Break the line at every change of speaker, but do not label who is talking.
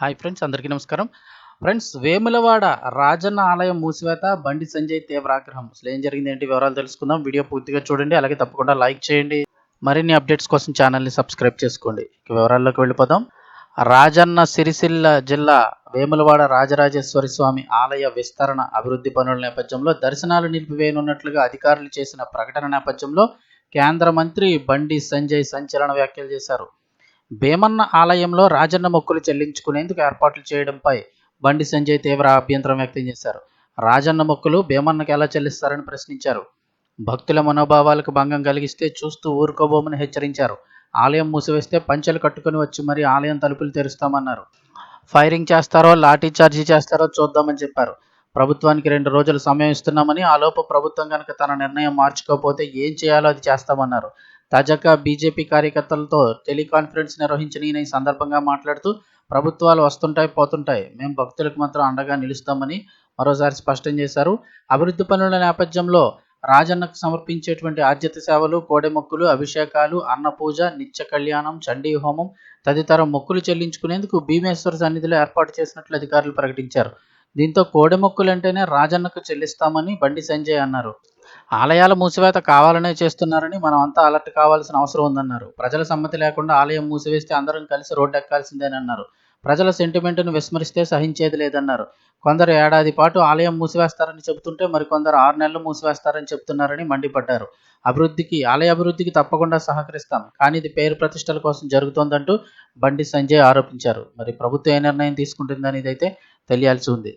Hi friends అందరికీ నమస్కారం. Friends Vemulawada Rajanna ఆలయం మూసివేత బండి సంజయ్ తీవ్ర ఆగ్రహం. అసలు ఏం జరిగింది ఏంటి వివరాలు తెలుసుకుందాం. వీడియో పూర్తిగా చూడండి అలాగే తప్పకుండా లైక్ చేయండి. మరిన్ని అప్డేట్స్ కోసం ఛానల్ని సబ్స్క్రైబ్ చేసుకోండి. ఇక వివరాల్లోకి వెళ్ళిపోదాం. రాజన్న సిరిసిల్ల జిల్లా వేములవాడ రాజరాజేశ్వరి స్వామి ఆలయ విస్తరణ అభివృద్ధి పనుల నేపథ్యంలో దర్శనాలు నిలిపివేయనున్నట్లుగా అధికారులు చేసిన ప్రకటన నేపథ్యంలో కేంద్ర మంత్రి బండి సంజయ్ సంచలన వ్యాఖ్యలు చేశారు. భీమన్న ఆలయంలో రాజన్న మొక్కులు చెల్లించుకునేందుకు ఏర్పాట్లు చేయడంపై బండి సంజయ్ తీవ్ర అభ్యంతరం వ్యక్తం చేశారు. రాజన్న మొక్కులు భీమన్నకు ఎలా చెల్లిస్తారని ప్రశ్నించారు. భక్తుల మనోభావాలకు భంగం కలిగిస్తే చూస్తూ ఊరుకోబోమని హెచ్చరించారు. ఆలయం మూసివేస్తే పంచెలు కట్టుకుని వచ్చి మరీ ఆలయం తలుపులు తెరుస్తామన్నారు. ఫైరింగ్ చేస్తారో లాఠీ చార్జీ చేస్తారో చూద్దామని చెప్పారు. ప్రభుత్వానికి రెండు రోజులు సమయం ఇస్తున్నామని ఆలోపు ప్రభుత్వం కనుక తన నిర్ణయం మార్చుకోకపోతే ఏం చేయాలో అది చేస్తామన్నారు. తాజాగా బీజేపీ కార్యకర్తలతో టెలికాన్ఫరెన్స్ నిర్వహించిన ఈయన ఈ సందర్భంగా మాట్లాడుతూ ప్రభుత్వాలు వస్తుంటాయి పోతుంటాయి. మేము భక్తులకు మాత్రం అండగా నిలుస్తామని మరోసారి స్పష్టం చేశారు. అభివృద్ధి పనుల నేపథ్యంలో రాజన్నకు సమర్పించేటువంటి ఆద్యత సేవలు కోడెమొక్కులు అభిషేకాలు అన్నపూజ నిత్య కళ్యాణం చండీ హోమం తదితర మొక్కులు చెల్లించుకునేందుకు భీమేశ్వర సన్నిధిలో ఏర్పాటు చేసినట్లు అధికారులు ప్రకటించారు. దీంతో కోడెమొక్కులంటేనే రాజన్నకు చెల్లిస్తామని బండి సంజయ్ అన్నారు. ఆలయాల మూసివేత కావాలనే చేస్తున్నారని మనం అంతా అలర్ట్ కావాల్సిన అవసరం ఉందన్నారు. ప్రజల సమ్మతి లేకుండా ఆలయం మూసివేస్తే అందరం కలిసి రోడ్డు ఎక్కాల్సిందేనన్నారు. ప్రజల సెంటిమెంట్ను విస్మరిస్తే సహించేది లేదన్నారు. కొందరు ఏడాది పాటు ఆలయం మూసివేస్తారని చెబుతుంటే మరికొందరు ఆరు నెలలు మూసివేస్తారని చెబుతున్నారని మండిపడ్డారు. అభివృద్ధికి ఆలయ అభివృద్ధికి తప్పకుండా సహకరిస్తాం. కానీ ఇది పేరు ప్రతిష్టల కోసం జరుగుతోందంటూ బండి సంజయ్ ఆరోపించారు. మరి ప్రభుత్వం ఏ నిర్ణయం తీసుకుంటుందని అయితే తెలియాల్సి ఉంది.